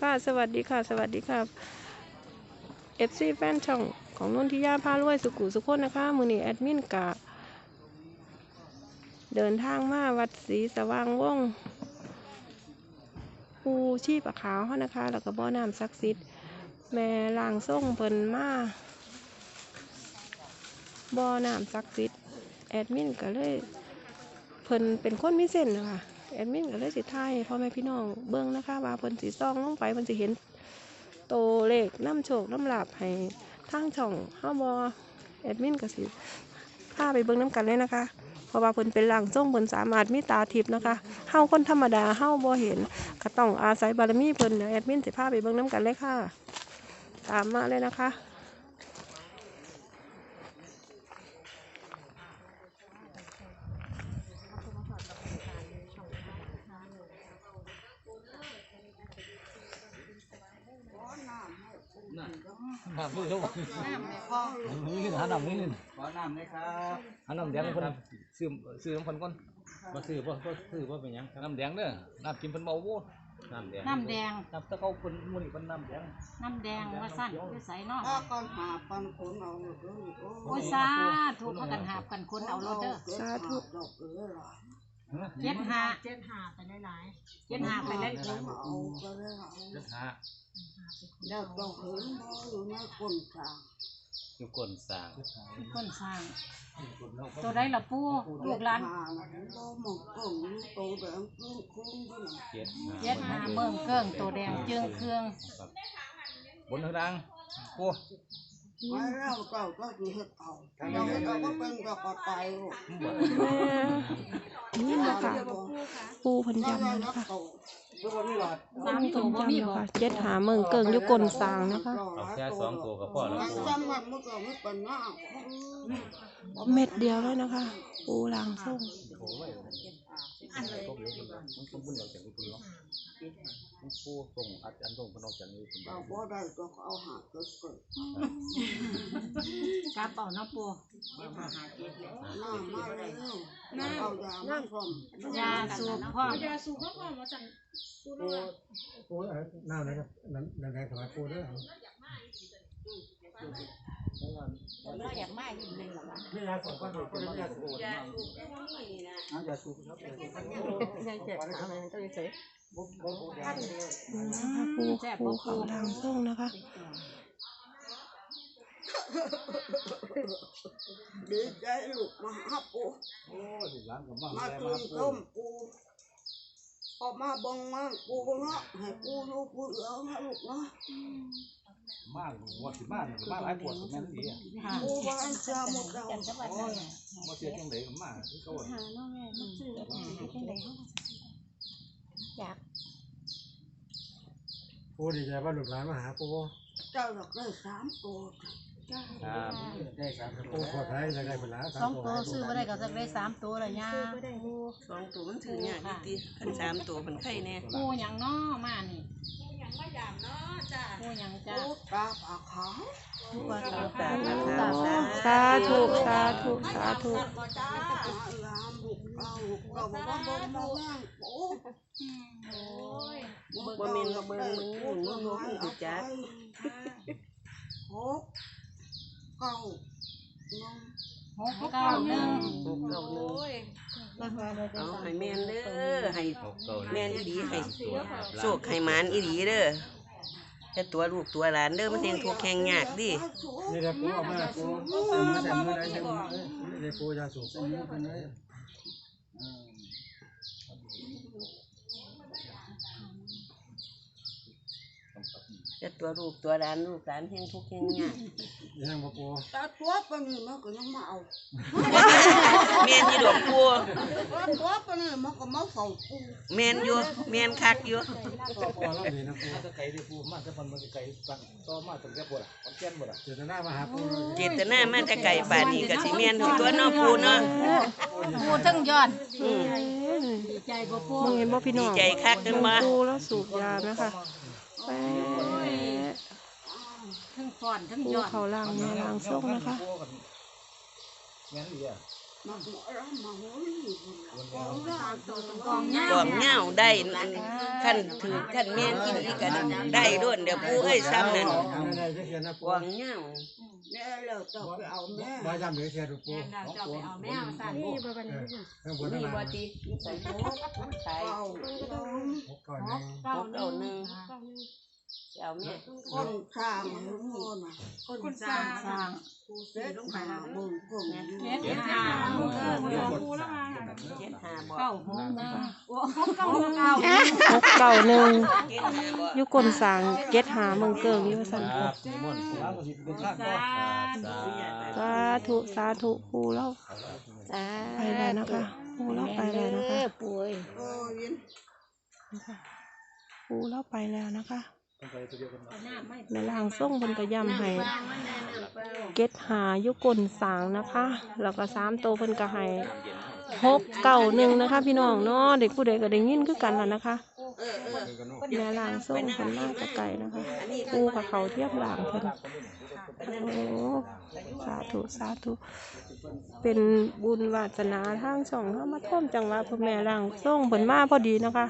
ค่ะสวัสดีค่ะ สวัสดีค่ะเอฟซีแฟนช่องของนนทิยาพารวยสุขุสุขคนนะคะ มือนี้แอดมินกะเดินทางมาวัดศรีสว่างวงปูชีปะขาวนะคะ แล้วก็บ่อน้ำศักดิ์สิทธิ์แม่ล่างส่งเพิ่นมาบ่อน้ำศักดิ์สิทธิ์แอดมินก็เลยเพิ่นเป็นคนมีเส้นนะคะ แอดมินก็เลยสิทายพ่อแม่พี่น้องเบิ่งนะคะว่าเพิ่นสิซ่องลงไปเพิ่นสิเห็นโตเลขน้ำโชคน้ำหลับให้ทางช่องเฮาบ่แอดมินก็สิพาไปเบิ่งน้ำกันเลยนะคะ เพราะว่าเพิ่นเป็นหลังส่งเพิ่นสามารถมีตาทิพย์นะคะเฮาคนธรรมดาเฮาบ่เห็นก็ต้องอาศัยบารมีเพิ่นเดี๋ยวแอดมินสิพาไปเบิ่งน้ำกันเลยค่ะ ตามมาเลยนะคะ น้ำมือลูกน้ำแม่พ่อนี่หาน้ำนี่ขอน้ำเลยครับหาน้ำแดงให้คนซื้อซื้อน้ำคนก่อนมาซื้อบ่ก็ซื้อบ่เป็นหยังครับน้ำแดงเด้อน้ำกินเพิ่นเมาโว้น้ำแดงน้ำแดงน้ำตะเขาเพิ่นมื้อนี้เพิ่นน้ำแดงน้ำแดงว่าสั้นอยู่ใส่เนาะถ้าก่อนหาปันคนเอาเลยโอ้ยสาถูกพากันหาบกันคนเอารถเด้อสาธุดอก เอ๋ยหลายเจ็ดหาเจ็ดหาไปหลายเจ็ดหาไปเลยเอาก็ได้เอาเจ็ดหาแล้วต้องเห็นบ่อยู่ในคนทางอยู่ก้นสร้างคนสร้าง ตัวได้ละปูลูกหลานหาน่ะเห็นบ่หมองกล้องนี่โตแดงครึ่งครึ่งด้วยนะเจ็ดเจ็ดหาเบิ่งเครื่องตัวแดงเจืองเครื่อง บนทางดังโไม่แล้วเจ้าก็สิเฮ็ดเอาเราเฮ็ดเอาก็เป็นก็ก็ตายโลดแม่นี่นะคะปูเพันยำได้นะคะโตสามเพิ่ตัวนบ่มีนะบ่คะเจ็ดหาเมืองเกิงยู่กลนสางนะคะ เอาแค่สองตัวกับพ่อแล้วมันปู จำมันมันก็ไม่เป็นหน้าเม็ดเดียวเลยนะคะ ปูลางส้มันเลย คนละมันต้องบุญออกจากคุณเนาะมันปูส่งอาจารย์ส่งเพิ่นออกจากนี้คุณเราบ่ได้ก็เอาหาเกิดเกิดกาเป่าเนาะปูหน้ามาแล้วน้าเอายามาพร้อมยาสูบพร้อมๆยาสูบก็พอมาสั่งกูรู้ว่าปูเอ่อน้ำนะครับน้ำน้ำแดงถวายปูด้วย นี่ยาสูบก็ถูกเป็นยาสูบน้ำยาสูบครับอืมนะคะปูปูเขาลางส่งนะคะดีใจลูกมาหาปูโอ้ยร้านกับบ้านมาแม่ตื่มานปูต้มปูพอมาบงมาปูเนาะให้ปูลูกปูเหลืองนะลูกเนาะ มากวัดสิมากมากหลายปวดแม่นดีอะค่ะปูว่าอันเสียหมดแล้วโอ้ยบ่เสียจังได๋ก็มาคือเขาว่าปูดีใจว่าลูกหลานมาหาปูเจ้าอยากได้สามตัวครับได้สามปูขอไทยจะได้เป็นหลานสองตัวซื้อบ่ได้ก็สักได้สามตัวละยาสองตัวมันถือยากดีขันสามตัวมันไข่แน่ปูหยังน้อมานี่ ปูหยังว่าอย่างน้อจ้าปูหยังจ้าปูตาผาขาวว่าตาตาตาตาสาธุสาธุสาธุยามลูกเอาลูกเราบอกว่าบงมาแม่งปูบ่แม่นก็เบิ่งมึงมึงมึงมึงกูจักหกเก้าน้อง หกเก้าหนึ่งหกเก้าหนึ่งเอาให้แม่นเด้อให้หกเก้าแม่นอีหลีให้ตัวครับโชคให้หมานอีหลีเด้อแต่ตัวลูกตัวหลานเด้อมันเฮงทุกข์แห่งยากดิ นี่แหละปูเอามาปูใส่มือใส่มือได้ใส่มือนี่ปูยาสูบใส่มือเป็นเลย แต่ตัวลูกตัวหลานลูกหลานเฮงทุกข์แห่งยากยังมาปูตาตัวปานนี้มันก็ยังมาเอาแม่นอยู่ดอกปูตาตัวปานนี้มันก็มาเฝ้าปูแม่นอยู่แม่นคักอยู่ก็ปูเราดีนะปูมาจะไกลดิปูมาจะพันมาจะไกลสั่งต่อมาตั้งแต่ปวดคนแก่นบ่ล่ะเจตนามาหาปูเจตนามาแต่ไกลป่านนี้ก็สิแม่นอยู่ตัวเน้อปูเนาะปูทั้งยอดอืมดีใจบ่ปูมึงเห็นบ่พี่น้องดีใจคักจังวะปูแล้วสูบยานะคะแปะ ทั้งฟ้อนทั้งปูยอดเขาลางแม่ลางส่งนะคะงั้นดีอะมาหัวเรามาหัวนี่กองยาวตัวกองเงากองเหงาได้ขั้นถือขั้นแม่นกินอีกกันได้ด้วยเดี๋ยวปูเอ้ยซ้ำนั่นได้จะเขียนนะกปูองเหงาแม่เราต้องไปเอาแม่บ่จำเดี๋ยวเขียนดูปูแม่เราจะไปเอาแมวสั่นนี่บ่บันนี้ข้างบนนี่นั่นบ่น่ะติใส่หกใส่เอาหกก่อนหนึ่งหกเอาหนึ่ง เอาแม่คนข้างมึงโน่นน่ะคนสร้างสร้างเด็ดหามึงกงเฮ็ดหาเออบ่ปูแล้วมาเจ็ดห้าบ่เก้าหกนะโอ้เก้าเก้าหกเก้าหนึ่งเจ็ดห้าบ่อยุกลสางเก็ดหาเมืองเกิงอยู่สันครับนิมนต์แล้วก็สิเป็นข้างก็สาสาธุสาธุปูเราไปแล้วนะคะปูเราไปแล้วนะคะป่วยโอ้ยปูเราไปแล้วนะคะ ต้องไปตัวเดียวกันหน้าไม่แม่ล่างส่งบนกระยำให้เก็ดหาอยุกลสางนะคะ แล้วก็สามโตวเพิ่นก็ให้หกเก้าหนึ่งนะคะ พี่น้องเนาะเด็กผู้ใดก็ได้ยินคือกันแล้วนะคะเออเออแม่ล่างส่งเพิ่นมากกะไก่นะคะปูกับเขาเทียบหลางเพิ่นโอ้สาธุสาธุเป็นบุญวาสนาทางช่องเข้ามาท่วมจังหวะพ่อแม่ล่างส่งเพิ่นมาพอดีนะคะ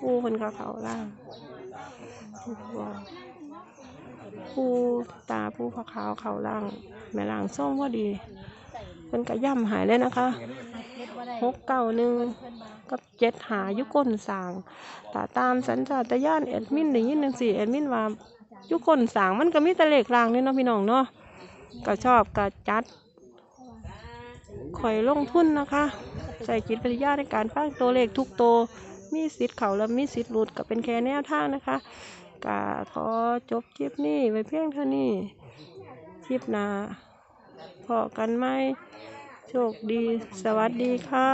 ปูเพิ่นกับเขาล่าง ว้ตาปูพะขาวเขาล่าง แม่ล่างส่งพอดีเพิ่นก็ย่ำหายเลยนะคะหกเก้าหนึ่งกับเจ็ดหายุก้นสางถ้าตามสัญชาตญาณแอดมินได้ยินจังซี่แอดมินว่ายุคนสางมันก็มีแต่เลขรางนี่เนาะพี่น้องเนาะก็ชอบก็จัดคอยลงทุนนะคะ ใส่จิตวิทยาในการฟังตัวเลขทุกตัวมีสิทธิ์เขาและมีสิทธิ์หลุดก็เป็นแค่แนวทางนะคะ กาขอจบคลิปนี้ไว้เพียงเท่านี้ คลิปหน้าพอกันไหมโชคดี สวัสดีค่ะ